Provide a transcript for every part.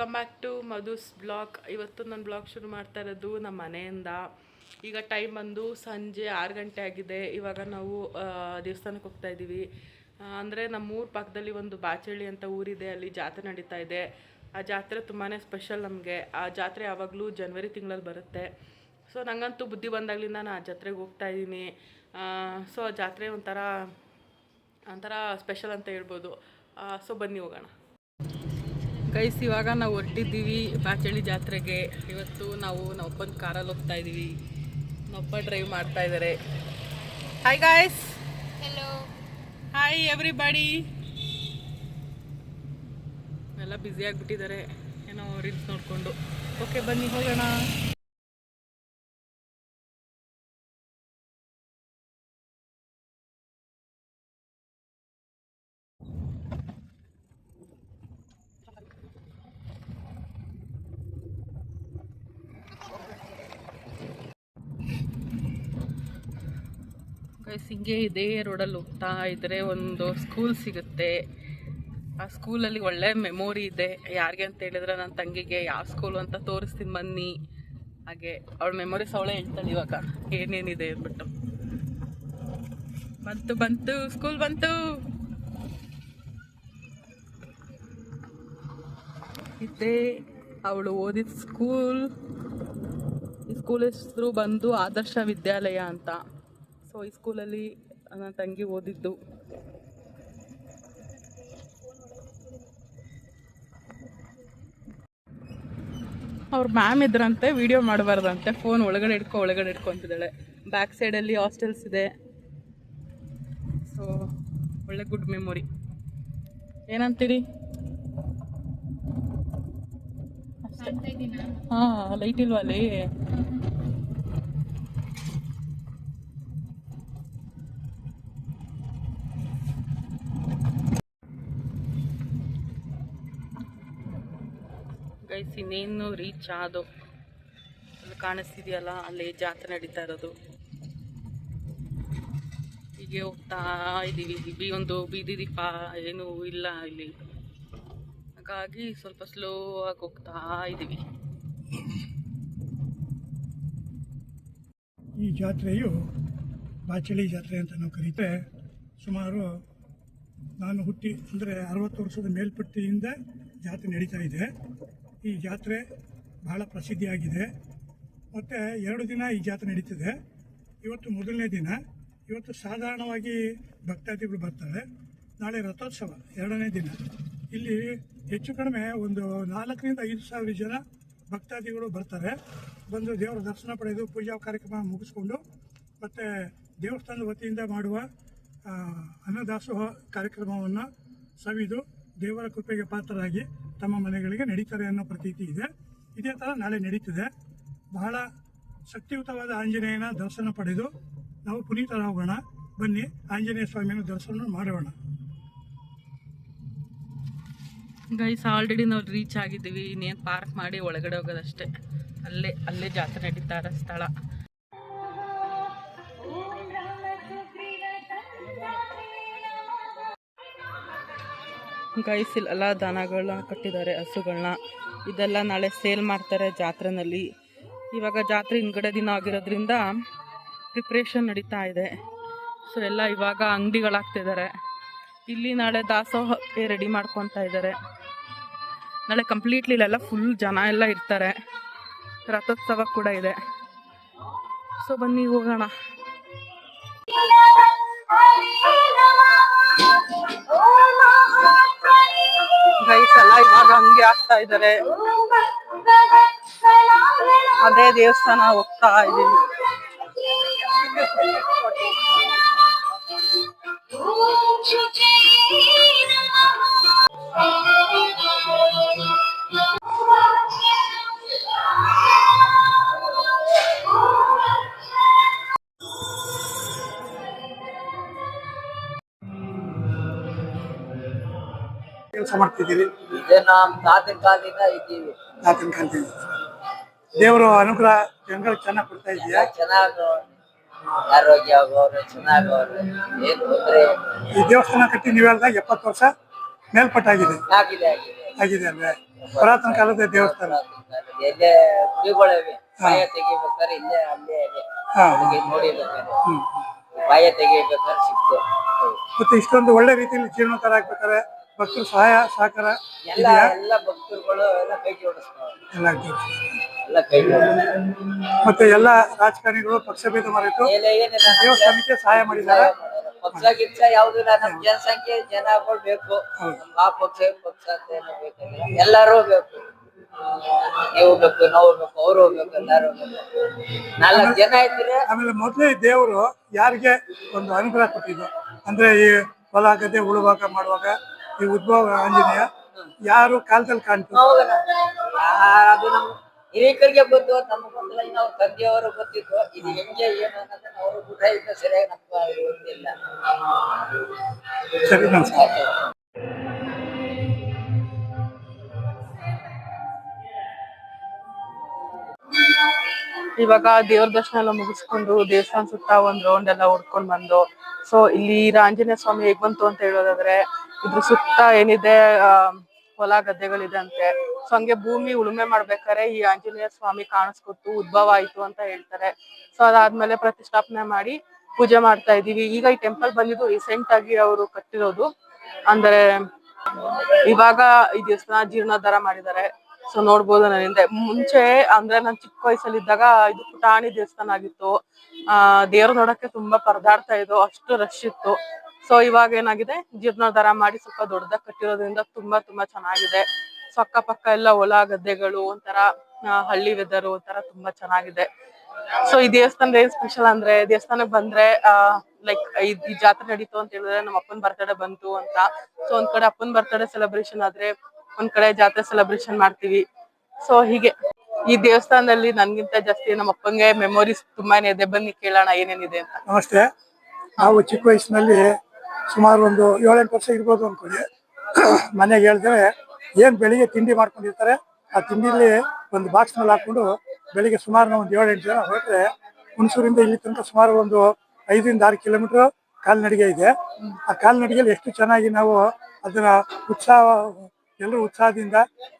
Welcome back to Madhu's blog. ಇವತ್ತು ನಾನು blog ಶುರು ಮಾಡ್ತಾ ಇರೋದು ನಮ್ಮ ಮನೆಯಿಂದ. ಈಗ ಟೈಮ್ ಬಂದು ಸಂಜೆ ಆರು ಗಂಟೆ ಆಗಿದೆ. ಇವಾಗ ನಾವು ದೇವಸ್ಥಾನಕ್ಕೆ ಹೋಗ್ತಾ ಇದ್ದೀವಿ ಅಂದರೆ ನಮ್ಮ ಊರ ಪಕ್ಕದಲ್ಲಿ ಒಂದು ಬಾಚಳ್ಳಿ ಅಂತ ಊರಿದೆ. ಅಲ್ಲಿ ಜಾತ್ರೆ ನಡೀತಾ ಇದೆ. ಆ ಜಾತ್ರೆ ತುಂಬಾ ಸ್ಪೆಷಲ್ ನಮಗೆ. ಆ ಜಾತ್ರೆ ಯಾವಾಗಲೂ ಜನವರಿ ತಿಂಗಳಲ್ಲಿ ಬರುತ್ತೆ. ಸೊ ನನಗಂತೂ ಬುದ್ಧಿ ಬಂದಾಗಲಿಂದ ನಾನು ಆ ಜಾತ್ರೆಗೆ ಹೋಗ್ತಾ ಇದ್ದೀನಿ ಸೊ, ಆ ಜಾತ್ರೆ ಒಂಥರ ಒಂಥರ ಸ್ಪೆಷಲ್ ಅಂತ ಹೇಳ್ಬೋದು. ಸೊ, ಬನ್ನಿ ಹೋಗೋಣ. ಗೈಸ್ ಇವಾಗ ನಾವು ಹೊರಟಿದ್ದೀವಿ ಬಾಚಳ್ಳಿ ಜಾತ್ರೆಗೆ. ಇವತ್ತು ನಾವು ನಮ್ಮಪ್ಪನ ಕಾರಲ್ಲಿ ಹೋಗ್ತಾ ಇದ್ದೀವಿ. ನಮ್ಮಪ್ಪ ಡ್ರೈವ್ ಮಾಡ್ತಾ ಇದ್ದಾರೆ hi guys hello hi everybody ಎಲ್ಲ ಬ್ಯುಸಿ ಆಗಿಬಿಟ್ಟಿದ್ದಾರೆ. ಏನೋ ರೀಲ್ಸ್ ನೋಡಿಕೊಂಡು. ಓಕೆ ಬನ್ನಿ ಹೋಗೋಣ. ಹಿಂಗೆ ಇದೇ ರೋಡಲ್ಲಿ ಹೋಗ್ತಾ ಇದ್ರೆ ಒಂದು ಸ್ಕೂಲ್ ಸಿಗುತ್ತೆ. ಆ ಸ್ಕೂಲಲ್ಲಿ ಒಳ್ಳೆ ಮೆಮೊರಿ ಇದೆ. ಯಾರಿಗೆ ಅಂತ ಹೇಳಿದ್ರೆ ನನ್ನ ತಂಗಿಗೆ, ಯಾವ ಸ್ಕೂಲು ಅಂತ ತೋರಿಸ್ತೀನಿ ಬನ್ನಿ. ಹಾಗೆ ಅವಳ ಮೆಮೊರೀಸ್ ಅವಳೇ ಹೇಳ್ತಾಳೆ ಇವಾಗ. ಏನೇನಿದೆ ಅಂದ್ಬಿಟ್ಟು. ಬಂತು ಬಂತು ಸ್ಕೂಲ್ ಬಂತು. ಇದೇ ಅವಳು ಓದಿದ ಸ್ಕೂಲ್ ಈ ಸ್ಕೂಲ್ ಹೆಸರು ಬಂದು ಆದರ್ಶ ವಿದ್ಯಾಲಯ ಅಂತ. ಸೊ ಈ ಸ್ಕೂಲಲ್ಲಿ ನನ್ನ ತಂಗಿ ಓದಿದ್ದು. ಅವ್ರ ಮ್ಯಾಮ್ ಇದ್ರಂತೆ ವಿಡಿಯೋ ಮಾಡಬಾರ್ದಂತೆ. ಫೋನ್ ಒಳಗಡೆ ಇಟ್ಕೊ ಒಳಗಡೆ ಇಟ್ಕೊಂತಿದ್ದಾಳೆ ಬ್ಯಾಕ್ ಸೈಡಲ್ಲಿ ಹಾಸ್ಟೆಲ್ಸ್ ಇದೆ. ಸೊ ಒಳ್ಳೆ ಗುಡ್ ಮೆಮೊರಿ ಏನಂತೀರಿ? ಹಾಂ ಲೈಟ್ ಇಲ್ವಾ ಅಲ್ಲಿ? ಗೈಸ್ ಇನ್ನೇನು ರೀಚ್ ಆದೋ ಅಲ್ಲಿ ಕಾಣಿಸ್ತಿದೆಯಲ್ಲ, ಅಲ್ಲಿ ಜಾತ್ರೆ ನಡೀತಾ ಇರೋದು. ಹೀಗೆ ಹೋಗ್ತಾ ಇದ್ದೀವಿ ಬಿ ಒಂದು ಬೀದಿ ದೀಪ ಏನೂ ಇಲ್ಲ ಇಲ್ಲಿ. ಹಾಗಾಗಿ ಸ್ವಲ್ಪ ಸ್ಲೋ ಆಗಿ ಹೋಗ್ತಾ ಇದ್ದೀವಿ ಈ ಜಾತ್ರೆಯು ಬಾಚಳಿ ಜಾತ್ರೆ ಅಂತ ನಾವು ಕರೀತೇವೆ. ಸುಮಾರು ನಾನು ಹುಟ್ಟಿ ಅಂದರೆ ಅರವತ್ತು ವರ್ಷದ ಮೇಲ್ಪಟ್ಟಿಯಿಂದ ಜಾತ್ರೆ ನಡೀತಾ ಇದೆ. ಈ ಜಾತ್ರೆ ಬಹಳ ಪ್ರಸಿದ್ಧಿಯಾಗಿದೆ. ಮತ್ತು ಎರಡು ದಿನ ಈ ಜಾತ್ರೆ ನಡೀತಿದೆ. ಇವತ್ತು ಮೊದಲನೇ ದಿನ. ಇವತ್ತು ಸಾಧಾರಣವಾಗಿ ಭಕ್ತಾದಿಗಳು ಬರ್ತಾರೆ. ನಾಳೆ ರಥೋತ್ಸವ, ಎರಡನೇ ದಿನ. ಇಲ್ಲಿ ಹೆಚ್ಚು ಕಡಿಮೆ ಒಂದು ನಾಲ್ಕರಿಂದ ಐದು ಸಾವಿರ ಜನ ಭಕ್ತಾದಿಗಳು ಬರ್ತಾರೆ. ಬಂದು ದೇವರ ದರ್ಶನ ಪಡೆದು ಪೂಜಾ ಕಾರ್ಯಕ್ರಮ ಮುಗಿಸ್ಕೊಂಡು, ಮತ್ತು ದೇವಸ್ಥಾನದ ವತಿಯಿಂದ ಮಾಡುವ ಅನ್ನದಾಸೋಹ ಕಾರ್ಯಕ್ರಮವನ್ನು ಸವಿದು ದೇವರ ಕೃಪೆಗೆ ಪಾತ್ರರಾಗಿ ತಮ್ಮ ಮನೆಗಳಿಗೆ ನಡೀತಾರೆ ಅನ್ನೋ ಪ್ರತೀತಿ ಇದೆ. ಇದೇ ಥರ ನಾಳೆ ನಡೀತಿದೆ. ಬಹಳ ಶಕ್ತಿಯುತವಾದ ಆಂಜನೇಯನ ದರ್ಶನ ಪಡೆದು ನಾವು ಪುನೀತರಾಗೋಣ ಬನ್ನಿ. ಆಂಜನೇಯ ಸ್ವಾಮಿಯನ್ನು ದರ್ಶನ ಮಾಡೋಣ. ಗೈಸ್ ಆಲ್ರೆಡಿ ನಾವು ರೀಚ್ ಆಗಿದ್ದೀವಿ. ಇನ್ನೇನು ಪಾರ್ಕ್ ಮಾಡಿ ಒಳಗಡೆ ಹೋಗೋದಷ್ಟೇ. ಅಲ್ಲೇ ಅಲ್ಲೇ ಜಾತ್ರೆ ನಡೀತಾರೆ ಸ್ಥಳ. ಗೈಸ್ ಎಲ್ಲ ದನಗಳನ್ನ ಕಟ್ಟಿದ್ದಾರೆ ಹಸುಗಳನ್ನ ಇದೆಲ್ಲ ನಾಳೆ ಸೇಲ್ ಮಾಡ್ತಾರೆ ಜಾತ್ರೆನಲ್ಲಿ. ಇವಾಗ ಜಾತ್ರೆ ಹಿಂದ್ಗಡೆ ದಿನ ಆಗಿರೋದ್ರಿಂದ ಪ್ರಿಪ್ರೇಷನ್ ನಡೀತಾ ಇದೆ. ಸೊ ಎಲ್ಲ ಇವಾಗ ಅಂಗಡಿಗಳಾಗ್ತಿದ್ದಾರೆ ಇಲ್ಲಿ ನಾಳೆ ದಾಸೋಹಕ್ಕೆ ರೆಡಿ ಮಾಡ್ಕೊತಾ ಇದ್ದಾರೆ ನಾಳೆ ಕಂಪ್ಲೀಟ್ಲಿ ಇಲ್ಲೆಲ್ಲ ಫುಲ್ ಜನ ಎಲ್ಲ ಇರ್ತಾರೆ. ರಥೋತ್ಸವ ಕೂಡ ಇದೆ. ಸೊ ಬನ್ನಿ ಹೋಗೋಣ. ಗೈಸ್ ಎಲ್ಲ ಇವಾಗ ಹಂಗೆ ಆಗ್ತಾ ಇದ್ದಾರೆ. ಅದೇ ದೇವಸ್ಥಾನ ಹೋಗ್ತಾ ಇದೀವಿ ಮಾಡ್ತಿದ್ದೀರಿ? ಇದೆ ತಾತನ ಕಾಲದಿಂದ ಇದ್ದೀವಿ. ಆತನ ಕಾಣ್ತೀವಿ ದೇವರು ಅನುಗ್ರಹ ಜನಗಳು ಚೆನ್ನಾಗಿ ಕೊಡ್ತಾ ಇದೆಯಾ? ಚೆನ್ನಾಗಿ. ಆರೋಗ್ಯ ಆಗೋರು ಏನ್ ತೊಂದ್ರೆ ಈ ದೇವಸ್ಥಾನ ಕಟ್ಟಿ ನೀವು ಹೇಳ್ದಾಗ ಎಪ್ಪತ್ತು ವರ್ಷ ಮೇಲ್ಪಟ್ಟಾಗಿದೆ ಆಗಿದೆ. ಆಗಿದೆ ಆಗಿದೆ. ಅಲ್ವೇ ಪುರಾತನ ಕಾಲದ ದೇವಸ್ಥಾನ. ಎಲ್ಲೇ ಗುಡಿಗಳಿವೆ ಬಾಯ ತೆಗಿಬೇಕಾದ್ರೆ ಇಲ್ಲೇ ಅಲ್ಲೇ ಇದೆ. ಹಾ. ಅದಕ್ಕೆ ನೋಡಿಬೇಕಾದ್ರೆ ಹ್ಮ್. ತೆಗಿಬೇಕಾದ್ರೆ ಸಿಕ್ತು. ಮತ್ತೆ ಇಷ್ಟೊಂದು ಒಳ್ಳೆ ರೀತಿಯಲ್ಲಿ ಜೀರ್ಣೋದ್ಧಾರ ಆಗ್ಬೇಕಾದ್ರೆ ಭಕ್ತರು ಸಹಾಯ ಸಹಕಾರ ಎಲ್ಲ ಇದೆಯಾ? ಎಲ್ಲ ಭಕ್ತರುಗಳು ಎಲ್ಲ ಕೈ ಜೋಡಿಸ್ತಾರೆ. ಎಲ್ಲ ಆಗ್ತದೆ. ಎಲ್ಲ ಕೈ ಮತ್ತೆ ಎಲ್ಲ ರಾಜಕಾರಣಿಗಳು ಪಕ್ಷ ಭೇದ ಮಾಡಿತ್ತು ಏನಿಲ್ಲ ನಮ್ಗೆ ದೇವಸ್ಥಾನಕ್ಕೆ ಸಹಾಯ ಮಾಡಿದ್ದಾರೆ ಪಕ್ಷ ಗಿಕ್ಷ ಯಾವ್ದಿಲ್ಲ ನಮ್ ಜನಸಂಖ್ಯೆ ಜನಗಳು ಬೇಕು. ಹೌದು. ಆ ಪಕ್ಷ ಈ ಪಕ್ಷ ಅಂತ ಏನು ಬೇಕಿಲ್ಲ. ಎಲ್ಲರೂ ಬೇಕು. ನೀವು ಬೇಕು ನಾವು ಬೇಕು ಅವ್ರು ಬೇಕು ಎಲ್ಲರೂ ಬೇಕು. ನಾಲ್ಕು ಜನ ಇದ್ರೆ ಆಮೇಲೆ ಮೊದಲೇ ದೇವರು ಯಾರಿಗೆ ಒಂದು ಅನುಗ್ರಹ ಕೊಟ್ಟಿದ್ದು? ಅಂದ್ರೆ ಈ ಹೊಲ ಗದ್ದೆ ಉಳುವಾಗ ಮಾಡುವಾಗ ಈ ಉದ್ಭವ ಆಂಜನೇಯ. ಯಾರು ಕಾಲದಲ್ಲಿ ಕಾಣ್ತು? ಹೌದಣ್ಣ. ಆ, ಅದು ನಮ್ಮ ಹಿರಿಕರಿಗೆ ಗೊತ್ತು ನಮ್ಗೆ ಗೊತ್ತಿಲ್ಲ ಇನ್ನು ಅವ್ರ ತಂದೆಯವರು ಗೊತ್ತಿತ್ತು. ಇದು ಹೆಂಗೆ ಏನು ಅನ್ನೋದನ್ನ ಅವರು ಗುಡ್ಡ ಇದ್ದ ಸರಿಯಾಗಿ ನಮ್ಗೆ ಗೊತ್ತಿಲ್ಲ. ಸರಿ ನಮಸ್ಕಾರ. ಇವಾಗ ದೇವ್ರ ದರ್ಶನ ಎಲ್ಲ ಮುಗಿಸ್ಕೊಂಡು ದೇವಸ್ಥಾನ ಸುತ್ತ ಒಂದ್ ರೌಂಡ್ ಎಲ್ಲ ಹುಡ್ಕೊಂಡ್ ಬಂದು. ಸೊ ಇಲ್ಲಿ ಆಂಜನೇಯ ಸ್ವಾಮಿ ಹೇಗ್ ಬಂತು ಅಂತ ಹೇಳೋದಾದ್ರೆ ಇದ್ರ ಸುತ್ತ ಏನಿದೆ ಹೊಲ ಗದ್ದೆಗಳಿದೆ ಅಂತೆ. ಸೊ ಹಂಗೆ ಭೂಮಿ ಉಳುಮೆ ಮಾಡ್ಬೇಕಾರೆ ಈ ಆಂಜನೇಯ ಸ್ವಾಮಿ ಕಾಣಿಸ್ಕೊತು ಉದ್ಭವ ಆಯ್ತು ಅಂತ ಹೇಳ್ತಾರೆ. ಸೊ ಅದಾದ್ಮೇಲೆ ಪ್ರತಿಷ್ಠಾಪನೆ ಮಾಡಿ ಪೂಜೆ ಮಾಡ್ತಾ ಇದೀವಿ ಈಗ ಈ ಟೆಂಪಲ್ ಬಂದಿದ್ದು ರೀಸೆಂಟ್ ಆಗಿ ಅವರು ಕಟ್ಟಿರೋದು. ಅಂದ್ರೆ, ಇವಾಗ ಈ ದೇವಸ್ಥಾನ ಜೀರ್ಣೋದ್ಧಾರ ಮಾಡಿದ್ದಾರೆ. ಸೊ ನೋಡ್ಬೋದು ನನ್ನಿಂದ ಮುಂಚೆ, ಅಂದ್ರೆ ನಾನ್ ಚಿಕ್ಕ ವಯಸ್ಸಲ್ಲಿ ಇದ್ದಾಗ ಇದು ಪುಟಾಣಿ ದೇವಸ್ಥಾನ ಆಗಿತ್ತು. ಆ, ದೇವ್ರ ನೋಡಕ್ಕೆ ತುಂಬಾ ಪರದಾಡ್ತಾ ಇದ್ದು ಅಷ್ಟು ರಶ್ ಇತ್ತು. ಸೊ ಇವಾಗ ಏನಾಗಿದೆ? ಜೀರ್ಣೋದ್ಧಾರ ಮಾಡಿ ಸ್ವಲ್ಪ ದೊಡ್ಡದಾಗಿ ಕಟ್ಟಿರೋದ್ರಿಂದ ತುಂಬಾ ತುಂಬಾ ಚೆನ್ನಾಗಿದೆ. ಸೊ ಅಕ್ಕಪಕ್ಕ ಎಲ್ಲ ಹೊಲ, ಗದ್ದೆಗಳು ಒಂಥರ ಹಳ್ಳಿ ವೆದರ್ ಒಂಥರ ತುಂಬಾ ಚೆನ್ನಾಗಿದೆ. ಸೊ ಈ ದೇವಸ್ಥಾನದ ಏನ್ ಸ್ಪೆಷಲ್ ಅಂದ್ರೆ ದೇವಸ್ಥಾನಕ್ಕೆ ಬಂದ್ರೆ ಲೈಕ್ ಈ ಜಾತ್ರೆ ನಡೀತು ಅಂತ ಹೇಳಿದ್ರೆ ನಮ್ಮ ಅಪ್ಪನ ಬರ್ತಡೇ ಬಂತು ಅಂತ. ಸೊ ಒಂದ್ ಕಡೆ ಅಪ್ಪನ ಬರ್ತಡೇ ಸೆಲೆಬ್ರೇಷನ್ ಆದ್ರೆ ಒಂದ್ ಕಡೆ ಜಾತ್ರೆ ಸೆಲೆಬ್ರೇಷನ್ ಮಾಡ್ತೀವಿ. ಸೊ ಹೀಗೆ. ಈ ದೇವಸ್ಥಾನದಲ್ಲಿ ನನ್ಗಿಂತ ಜಾಸ್ತಿ ನಮ್ಮ ಅಪ್ಪಂಗೆ ಮೆಮೊರೀಸ್ ತುಂಬಾನೇ ಇದೆ. ಬನ್ನಿ ಕೇಳೋಣ ಏನೇನಿದೆ ಅಂತ. ನಮಸ್ತೆ. ನಾವು ಚಿಕ್ಕ ವಯಸ್ಸಿನಲ್ಲಿ ಸುಮಾರು ಒಂದು ಏಳೆಂಟು ವರ್ಷ ಇರ್ಬೋದು ಅನ್ಕೊಳ್ಳಿ ಮನೆಗೆ ಹೇಳಿದ್ರೆ ಏನ್ ಬೆಳಿಗ್ಗೆ ತಿಂಡಿ ಮಾಡ್ಕೊಂಡಿರ್ತಾರೆ, ಆ ತಿಂಡಿಲಿ ಒಂದು ಬಾಕ್ಸ್ನಲ್ಲಿ ಹಾಕೊಂಡು ಬೆಳಿಗ್ಗೆ ಸುಮಾರು ನಾವು ಒಂದು ಏಳೆಂಟು ಜನ ಹೊರಟ್ರೆ ಹುಣಸೂರಿಂದ ಇಲ್ಲಿ ತನಕ ಸುಮಾರು ಒಂದು ಐದರಿಂದ ಆರು ಕಿಲೋಮೀಟರ್ ಕಾಲ್ನಡಿಗೆ ಇದೆ. ಆ ಕಾಲ್ನಡಿಗೆಯಲ್ಲಿ ಎಷ್ಟು ಚೆನ್ನಾಗಿ ನಾವು ಅದನ್ನ ಉತ್ಸಾಹ, ಎಲ್ಲರೂ ಉತ್ಸಾಹದಿಂದ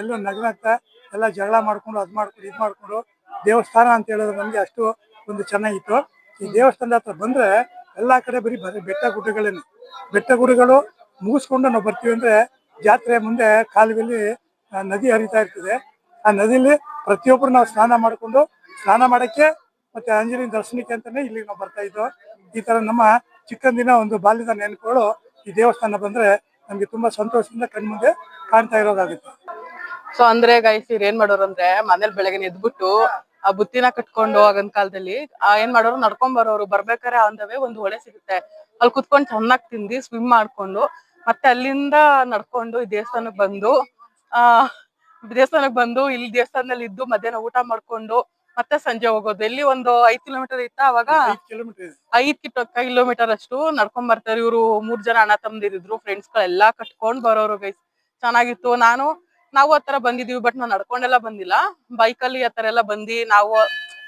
ಎಲ್ಲರೂ ನಗನಾಗ್ತಾ ಎಲ್ಲ ಜಗಳ ಮಾಡ್ಕೊಂಡು ಅದ್ ಮಾಡ್ಕೊಂಡು ಇದ್ ಮಾಡ್ಕೊಂಡು ದೇವಸ್ಥಾನ ಅಂತ ಹೇಳಿದ್ರೆ ನಮ್ಗೆ ಅಷ್ಟು ಒಂದು ಚೆನ್ನಾಗಿತ್ತು. ಈ ದೇವಸ್ಥಾನದ ಹತ್ರ ಬಂದ್ರೆ ಎಲ್ಲಾ ಕಡೆ ಬರೀ ಬರೀ ಬೆಟ್ಟ ಗುಡ್ಡಗಳೇನೆ. ಬೆಟ್ಟ ಗುಡ್ಡಗಳು ಮುಗಿಸ್ಕೊಂಡು ನಾವು ಬರ್ತೀವಿ ಅಂದ್ರೆ ಜಾತ್ರೆ ಮುಂದೆ ಕಾಲುವೆಲಿ ಆ, ನದಿ ಹರಿತಾ ಇರ್ತದೆ. ಆ ನದಿಲಿ ಪ್ರತಿಯೊಬ್ಬರು ನಾವು ಸ್ನಾನ ಮಾಡ್ಕೊಂಡು ಸ್ನಾನ ಮಾಡಕ್ಕೆ ಮತ್ತೆ ಆಂಜನೇಯ ದರ್ಶನಕ್ಕೆ ಅಂತಾನೆ ಇಲ್ಲಿಗೆ ನಾವು ಬರ್ತಾ ಇದ್ದೋ. ಈ ತರ ನಮ್ಮ ಚಿಕ್ಕಂದಿನ ಒಂದು ಬಾಲ್ಯದ ನೆನಪುಗಳು ಈ ದೇವಸ್ಥಾನ ಬಂದ್ರೆ ನಮ್ಗೆ ತುಂಬಾ ಸಂತೋಷದಿಂದ ಕಣ್ಮುಂದೆ ಕಾಣ್ತಾ ಇರೋದಾಗುತ್ತೆ. ಸೊ ಅಂದ್ರೆ ಗೈಸ್ ಏನ್ ಮಾಡೋರು ಅಂದ್ರೆ ಮನೇಲಿ ಬೆಳಗ್ಗೆ ಎದ್ಬಿಟ್ಟು ಆ ಬುತ್ತಿನ ಕಟ್ಕೊಂಡು ಆಗಿನ ಕಾಲದಲ್ಲಿ ಆ ಏನ್ ಮಾಡೋರು ನಡ್ಕೊಂಡ್ ಬರೋರು ಬರ್ಬೇಕಾರೆ ಅಂದವೇ ಒಂದು ಹೊಳೆ ಸಿಗುತ್ತೆ. ಅಲ್ಲಿ ಕುತ್ಕೊಂಡು ಚೆನ್ನಾಗಿ ತಿಂದು ಸ್ವಿಮ್ ಮಾಡ್ಕೊಂಡು ಮತ್ತೆ ಅಲ್ಲಿಂದ ನಡ್ಕೊಂಡು ಈ ದೇವಸ್ಥಾನಕ್ ಬಂದು ಆ ದೇವಸ್ಥಾನಕ್ ಬಂದು ಇಲ್ಲಿ ದೇವಸ್ಥಾನದಲ್ಲಿ ಇದ್ದು ಮಧ್ಯಾಹ್ನ ಊಟ ಮಾಡ್ಕೊಂಡು ಮತ್ತೆ ಸಂಜೆ ಹೋಗೋದು. ಎಲ್ಲಿ ಒಂದು ಐದ್ ಕಿಲೋಮೀಟರ್ ಇತ್ತ ಅವಾಗ? ಐದು ಕಿಲೋಮೀಟರ್ ಅಷ್ಟು ನಡ್ಕೊಂಡ್ ಬರ್ತಾರೆ ಇವರು ಮೂರ್ ಜನ ಅಣ್ಣ ತಮ್ದಿರಿದ್ರು ಫ್ರೆಂಡ್ಸ್ ಗಳೆಲ್ಲಾ ಕಟ್ಕೊಂಡ್ ಬರೋರು ಗೈಸ್ ಚೆನ್ನಾಗಿತ್ತು. ನಾನು ನಾವು ಆತರ ಬಂದಿದೀವಿ ಬಟ್ ನಾವು ನಡ್ಕೊಂಡೆಲ್ಲ ಬಂದಿಲ್ಲ. ಬೈಕ್ ಅಲ್ಲಿ ಆತರ ಎಲ್ಲ ಬಂದಿ ನಾವು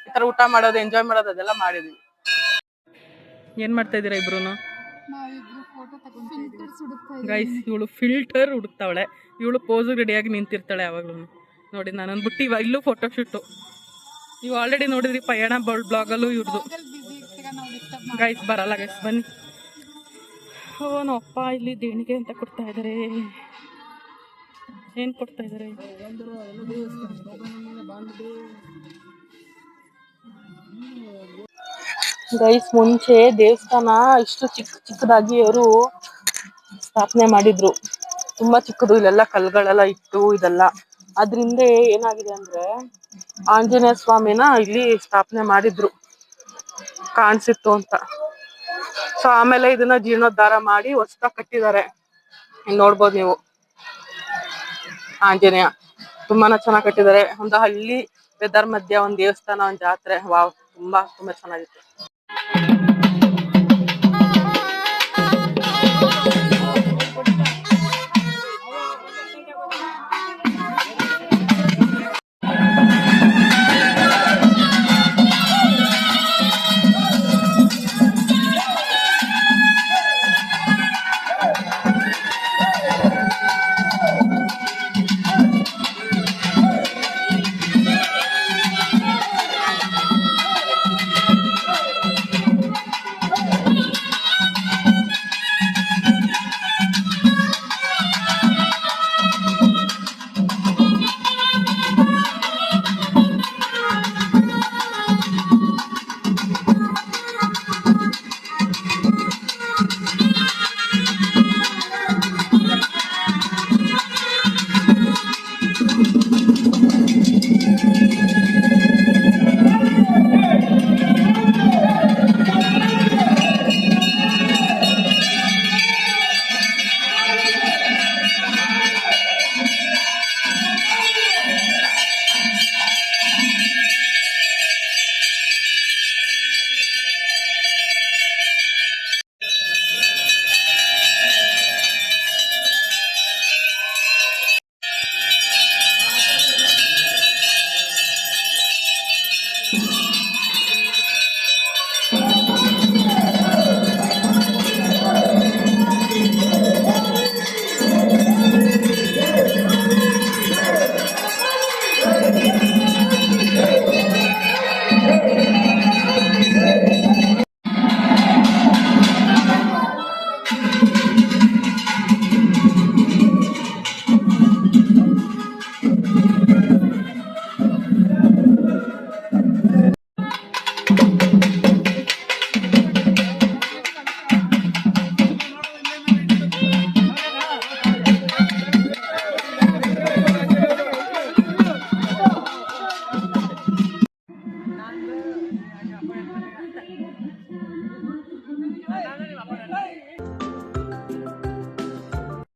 ಈ ತರ ಊಟ ಮಾಡೋದು ಎಂಜಾಯ್ ಮಾಡೋದು ಅದೆಲ್ಲ ಮಾಡಿದೀವಿ. ಏನ್ ಮಾಡ್ತಾ ಇದೀರಾ ಇಬ್ರು ಗೈಸ್ ಇವಳು ಫಿಲ್ಟರ್ ಹುಡುಕ್ತಾವಳೆ. ಇವಳು ಪೋಸ್ ರೆಡಿಯಾಗಿ ನಿಂತಿರ್ತಾಳೆ ಯಾವಾಗ್ಲೂ ನೋಡಿ ನಾನು ಬಿಟ್ಟು ಇವಾಗ ಇಲ್ಲೂ ಫೋಟೋ ಶೂಟು ನೀವು ಆಲ್ರೆಡಿ ನೋಡಿದ್ರಿ ಪಯಣ ಬ್ಲಾಗಲ್ಲೂ ಇವ್ರದ್ದು ಗೈಸ್ ಬರಲ್ಲ ಗೈಸ್ ಬನ್ನಿ. ಓ ನಪ್ಪ ಅಪ್ಪ ಇಲ್ಲಿ ದೇಣಿಗೆ ಅಂತ ಕೊಡ್ತಾ ಇದಾರೆ. ಏನ್ ಕೊಡ್ತಾ ಇದಾರೆ ಗೈಸ್, ಮುಂಚೆ ದೇವಸ್ಥಾನ ಇಷ್ಟು ಚಿಕ್ಕ ಚಿಕ್ಕದಾಗಿ ಅವರು ಸ್ಥಾಪನೆ ಮಾಡಿದ್ರು. ತುಂಬಾ ಚಿಕ್ಕದು, ಇಲ್ಲೆಲ್ಲ ಕಲ್ಗಳೆಲ್ಲ ಇಟ್ಟು ಇದೆಲ್ಲ. ಅದ್ರಿಂದ ಏನಾಗಿದೆ ಅಂದ್ರೆ ಆಂಜನೇಯ ಸ್ವಾಮಿನ ಇಲ್ಲಿ ಸ್ಥಾಪನೆ ಮಾಡಿದ್ರು. ಕಾಣಿಸಿತ್ತು ಅಂತ. ಸೊ ಆಮೇಲೆ ಇದನ್ನ ಜೀರ್ಣೋದ್ಧಾರ ಮಾಡಿ ಹೊಸದಾಗಿ ಕಟ್ಟಿದ್ದಾರೆ. ನೋಡ್ಬೋದು ನೀವು. ಆಂಜನೇಯ ತುಂಬಾನೇ ಚೆನ್ನಾಗಿ ಕಟ್ಟಿದ್ದಾರೆ ಒಂದು ಹಳ್ಳಿ ವೆದರ್ ಮಧ್ಯ, ಒಂದ್ ದೇವಸ್ಥಾನ, ಒಂದ್ ಜಾತ್ರೆ. ವಾವ್ ತುಂಬಾ ತುಂಬಾ ಚೆನ್ನಾಗಿತ್ತು.